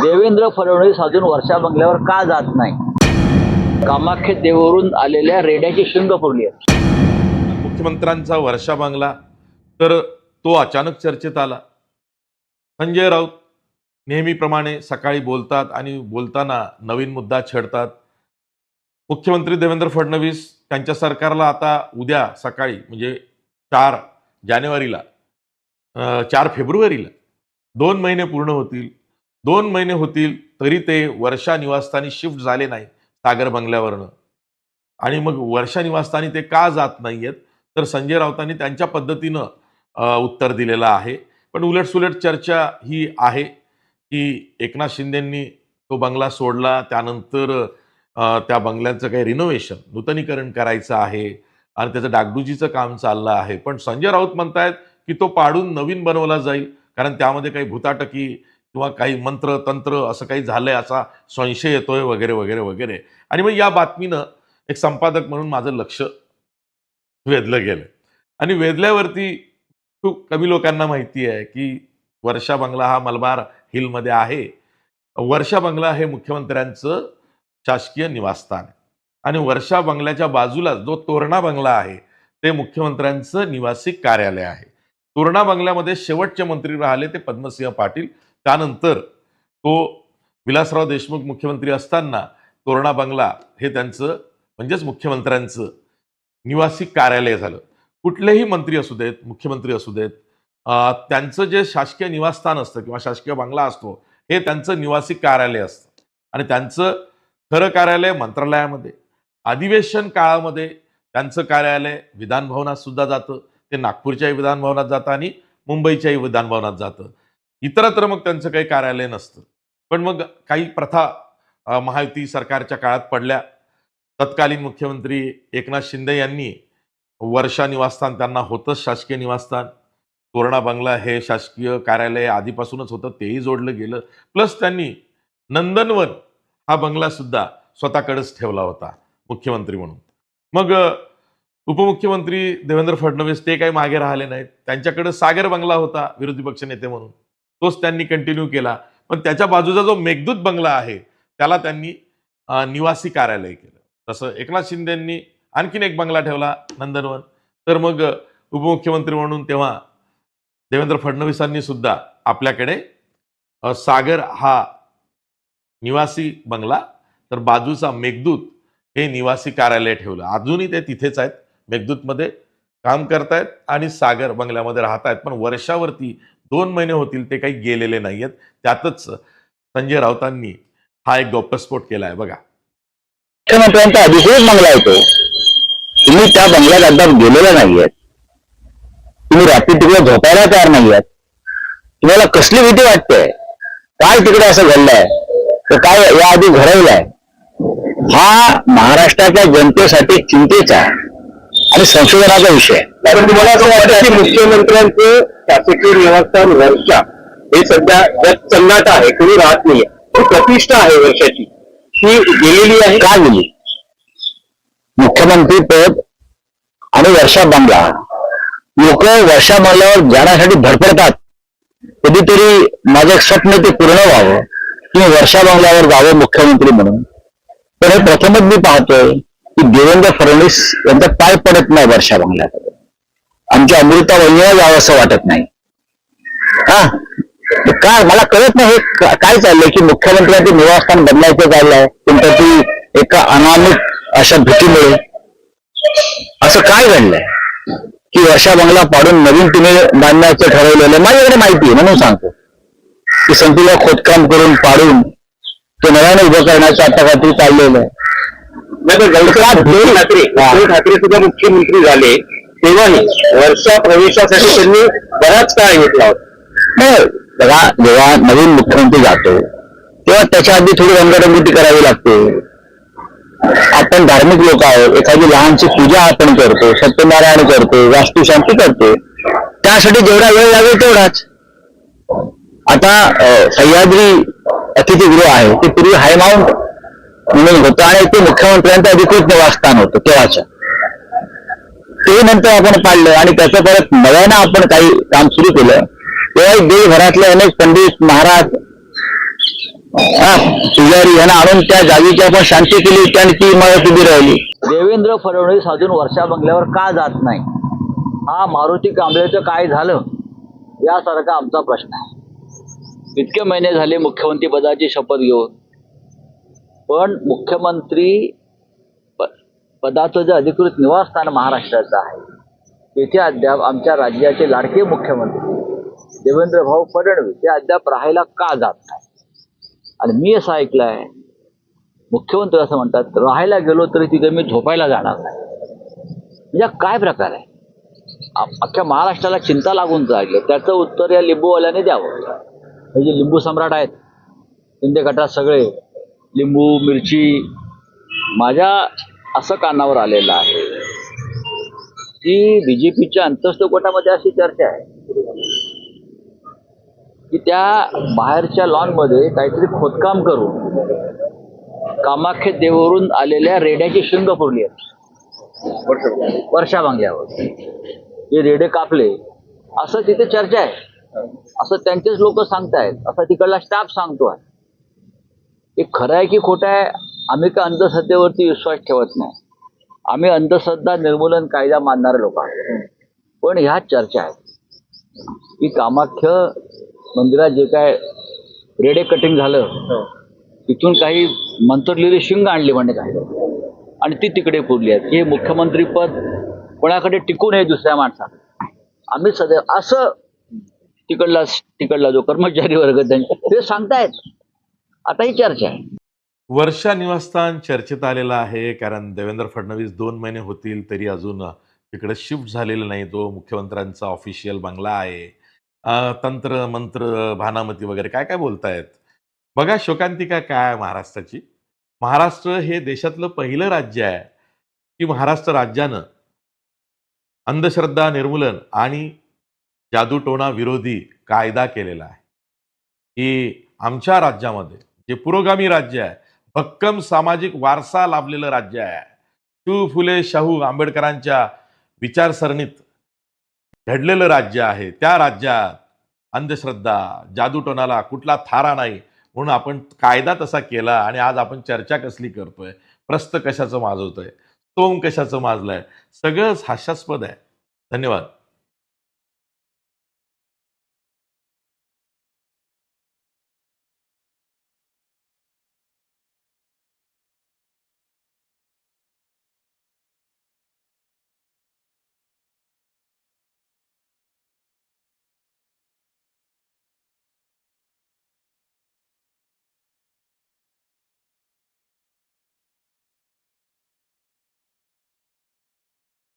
देवेंद्र फडणवीस अजून वर्षा बंगल्यावर का जात नाही? कामाख्य देवरून आलेल्या रेड्याची शिंग फोडली आहे. मुख्यमंत्र्यांचा वर्षा बांगला तर तो अचानक चर्चेत आला. संजय राऊत नेहमीप्रमाणे सकाळी बोलतात आणि बोलताना नवीन मुद्दा छेडतात. मुख्यमंत्री देवेंद्र फडणवीस त्यांच्या सरकारला आता उद्या सकाळी म्हणजे चार जानेवारीला चार फेब्रुवारीला दोन महिने पूर्ण होतील. दोन महिने होतील तरी ते वर्षा निवासस्थानी शिफ्ट झाले नाही सागर बंगल्यावरनं. आणि मग वर्षा निवासस्थानी ते का जात नाहीयेत? तर संजय राऊतांनी त्यांच्या पद्धतीनं उत्तर दिलेलं आहे. पण उलटसुलट चर्चा ही आहे की एकनाथ शिंदेंनी तो बंगला सोडला त्यानंतर त्या बंगल्याचं काही रिनोव्हेशन नूतनीकरण करायचं आहे आणि त्याचं डागडुजीचं काम चाललं आहे. पण संजय राऊत म्हणतायत की तो पाडून नवीन बनवला जाईल कारण त्यामध्ये काही भूताटकी किंवा काही मंत्र तंत्र असं काही झालंय असा संशय येतोय वगैरे वगैरे वगैरे. आणि मग या बातमीनं एक संपादक म्हणून माझं लक्ष वेधलं गेलं आणि वेधल्यावरती खूप कमी लोकांना माहिती आहे की वर्षा बंगला हा मलबार हिलमध्ये आहे. वर्षा बंगला हे मुख्यमंत्र्यांचं शासकीय निवासस्थान आहे. आणि वर्षा बंगल्याच्या बाजूला जो तोरणा बंगला आहे ते मुख्यमंत्र्यांचं निवासी कार्यालय आहे. तोरणा बंगल्यामध्ये शेवटचे मंत्री राहिले ते पद्मसिंह पाटील. त्यानंतर तो विलासराव देशमुख मुख्यमंत्री असताना तोरणा बंगला हे त्यांचं म्हणजेच मुख्यमंत्र्यांचं निवासी कार्यालय झालं. कुठलेही मंत्री असू देत मुख्यमंत्री असू देत त्यांचं जे शासकीय निवासस्थान असतं किंवा शासकीय बंगला असतो हे त्यांचं निवासी कार्यालय असतं. आणि त्यांचं खरं कार्यालय मंत्रालयामध्ये अधिवेशन काळामध्ये त्यांचं कार्यालय विधानभवनात सुद्धा जातं. ते नागपूरच्याही विधानभवनात जातं आणि मुंबईच्याही विधानभवनात जातं. इतरत्र मग त्यांचं काही कार्यालय नसतं. पण मग काही प्रथा महायुती सरकारच्या काळात पडल्या. तत्कालीन मुख्यमंत्री एकनाथ शिंदे यांनी वर्षा निवासस्थान त्यांना होतंच शासकीय निवासस्थान. तोरणा बंगला हे शासकीय कार्यालय आधीपासूनच होतं तेही जोडलं गेलं. प्लस त्यांनी नंदनवन हा बंगला सुद्धा स्वतःकडेच ठेवला होता मुख्यमंत्री म्हणून. मग उपमुख्यमंत्री देवेंद्र फडणवीस ते काही मागे राहिले नाहीत. त्यांच्याकडे सागर बंगला होता विरोधी पक्ष नेते म्हणून. तोच त्यांनी कंटिन्यू केला. पण त्याच्या बाजूचा जो मेघदूत बंगला आहे त्याला त्यांनी निवासी कार्यालय केलं. तसं एकनाथ शिंदेंनी आणखीन एक बंगला ठेवला नंदनवन. तर मग उपमुख्यमंत्री म्हणून तेव्हा देवेंद्र फडणवीसांनी सुद्धा आपल्याकडे सागर हा निवासी बंगला तर बाजूचा मेघदूत हे निवासी कार्यालय ठेवलं. अजूनही ते तिथेच आहेत. मेघदूतमध्ये काम करतायत आणि सागर बंगल्यामध्ये राहत आहेत पण वर्षावरती दोन महिने होतील ते काही गेलेले नाही आहेत त्यातच संजय राऊतांनी हा एक गौप्यस्फोट केला आहे बघा. मुख्यमंत्र्यांचा अधिकृत बंगला येतो. तुम्ही त्या बंगल्यात अद्याप गेलेला नाहीयेत. तुम्ही रात्री तिकडे झोपायला तयार नाहीयेत. तुम्हाला कसली भीती वाटते? काय तिकडे असं घडलंय? तर काय याआधी घडवलंय? हा महाराष्ट्राच्या जनतेसाठी चिंतेचा आणि संशोधनाचा विषय. कारण तुम्हाला असं वाटतं की मुख्यमंत्र्यांचं शासकीय निवासस्थान वर्षा हे सध्या जग चन्नाट आहे कोणी राहत नाहीये. पण प्रतिष्ठा आहे वर्षाची. ती गेलेली आहे. का गेली? मुख्यमंत्री पद आणि वर्षा बंगला. लोक वर्षा बंगल्यावर जाण्यासाठी धडपडतात. कधीतरी माझं एक स्वप्न ते पूर्ण व्हावं. की मी वर्षा बंगल्यावर जावं मुख्यमंत्री म्हणून. तर हे प्रथमच मी पाहतोय. की देवेंद्र फडणवीस यांचा पाय पडत नाही वर्षा बंगल्यात आमच्या अमृता वहिनीला जावं असं वाटत नाही. हा? काय मला कळत नाही हे काय चाललंय की मुख्यमंत्र्यांचे निवासस्थान बदलायचं चाललंय तुमच्या ती एका अनामिक अशा भीतीमुळे. असं काय घडलंय? की वर्षा बंगला पाडून नवीन तिने बांधण्याचं ठरवलेलं माझ्याकडे माहिती आहे म्हणून सांगतो. की संतुला खोदकाम करून पाडून ते नव्याने उभं करण्याचं आता काहीतरी चाललेलं आहे. उद्धव ठाकरे सुद्धा मुख्यमंत्री झाले. तेव्हाही वर्षा प्रवेशासाठी त्यांनी बराच काळ घेतला होता. जेव्हा नवीन मुख्यमंत्री जातो तेव्हा त्याच्या आधी थोडी रंगरंगोटी करावी लागते. आपण धार्मिक लोक आहोत एखादी लहानशी पूजा आपण करतो सत्यनारायण करतो वास्तुशांती करतो. त्यासाठी जेवढा वेळ लागेल तेवढाच. आता सह्याद्री अतिथीगृह आहे ते पूर्वी हायमाउंट म्हणून होतं. आणि ते मुख्यमंत्र्यांचं अधिकृत निवासस्थान होतं तेव्हाचं ते नंतर आपण पाडलं आणि त्याचं परत नव्यानं आपण काही काम सुरू केलं. तेव्हा देशभरातले अनेक पंडित महाराज पुजारी यांना आणून त्या जागेची आपण शांती केली त्याने ती इमारत उभी राहिली. देवेंद्र फडणवीस अजून वर्षा बंगल्यावर का जात नाही? हा मारुती कांबळेचं काय झालं? यासारखा आमचा प्रश्न आहे. इतके महिने झाले मुख्यमंत्री पदाची शपथ घेऊन. पण मुख्यमंत्री प- पदाचं जे अधिकृत निवासस्थान महाराष्ट्राचं आहे तेथे अद्याप आमच्या राज्याचे लाडके मुख्यमंत्री देवेंद्र भाऊ फडणवीस ते अद्याप राहायला का जात नाही आणि मी असं ऐकलं आहे मुख्यमंत्री असं म्हणतात राहायला गेलो तरी तिथे मी झोपायला जाणार नाही. म्हणजे काय प्रकार आहे? अख्ख्या महाराष्ट्राला चिंता लागून राहिली त्याचं उत्तर या लिंबूवाल्याने द्यावं. हे जे लिंबू सम्राट आहेत शिंदे गटात सगळे लिंबू मिरची माझ्या असं कानावर आलेलं आहे. की बी जे पीच्या अंतस्थ गटामध्ये अशी चर्चा आहे. की त्या बाहेरच्या लॉनमध्ये काहीतरी खोदकाम करून कामाख्या देवरून आलेल्या रेड्याची शिंग फोडली आहेत वर्षा बांगल्यावर जे रेडे कापले असं तिथे चर्चा आहे. असं त्यांचेच लोक सांगतायत. असं तिकडला स्टाफ सांगतो आहे हे खरं आहे की खोटं आहे? आम्ही का अंधश्रद्धेवरती विश्वास ठेवत नाही. आम्ही अंधश्रद्धा निर्मूलन कायदा मानणारे लोक आहोत. पण ह्या चर्चा आहेत. की कामाख्य मंदिरात जे काय रेडे कटिंग झालं तिथून काही मंत्रलेली शिंग आणली म्हणजे काय आणि ती तिकडे पुरली आहेत. हे मुख्यमंत्री पद कोणाकडे टिकू नये दुसऱ्या माणसात? आम्ही सदैव असं तिकडला तिकडला जो कर्मचारी वर्ग त्यांचे ते सांगतायत. आता ही चर्चा आहे. वर्षा निवासस्थान चर्चेत आलेलं आहे कारण देवेंद्र फडणवीस दोन महिने होतील तरी अजून तिकडे शिफ्ट झालेलं नाही. तो मुख्यमंत्र्यांचा ऑफिशियल बंगला आहे. तंत्र मंत्र भानामती वगैरे काय काय बोलतायत? बघा शोकांतिका काय महाराष्ट्राची. महाराष्ट्र हे देशातलं पहिलं राज्य आहे. की महाराष्ट्र राज्यानं अंधश्रद्धा निर्मूलन आणि जादूटोणा विरोधी कायदा केलेला आहे. की आमच्या राज्यामध्ये जे पुरोगामी राज्य आहे. भक्कम सामाजिक वारसा लाभलेलं राज्य आहे. शिव फुले शाहू आंबेडकरांच्या विचारसरणीत घडलेलं राज्य आहे. त्या राज्यात अंधश्रद्धा जादूटोणाला कुठला थारा नाही म्हणून आपण कायदा तसा केला आणि आज आपण चर्चा कसली करतोय? प्रस्त कशाचं माजवतोय? तोम कशाचं माजलंय? सगळंच हास्यास्पद आहे. धन्यवाद.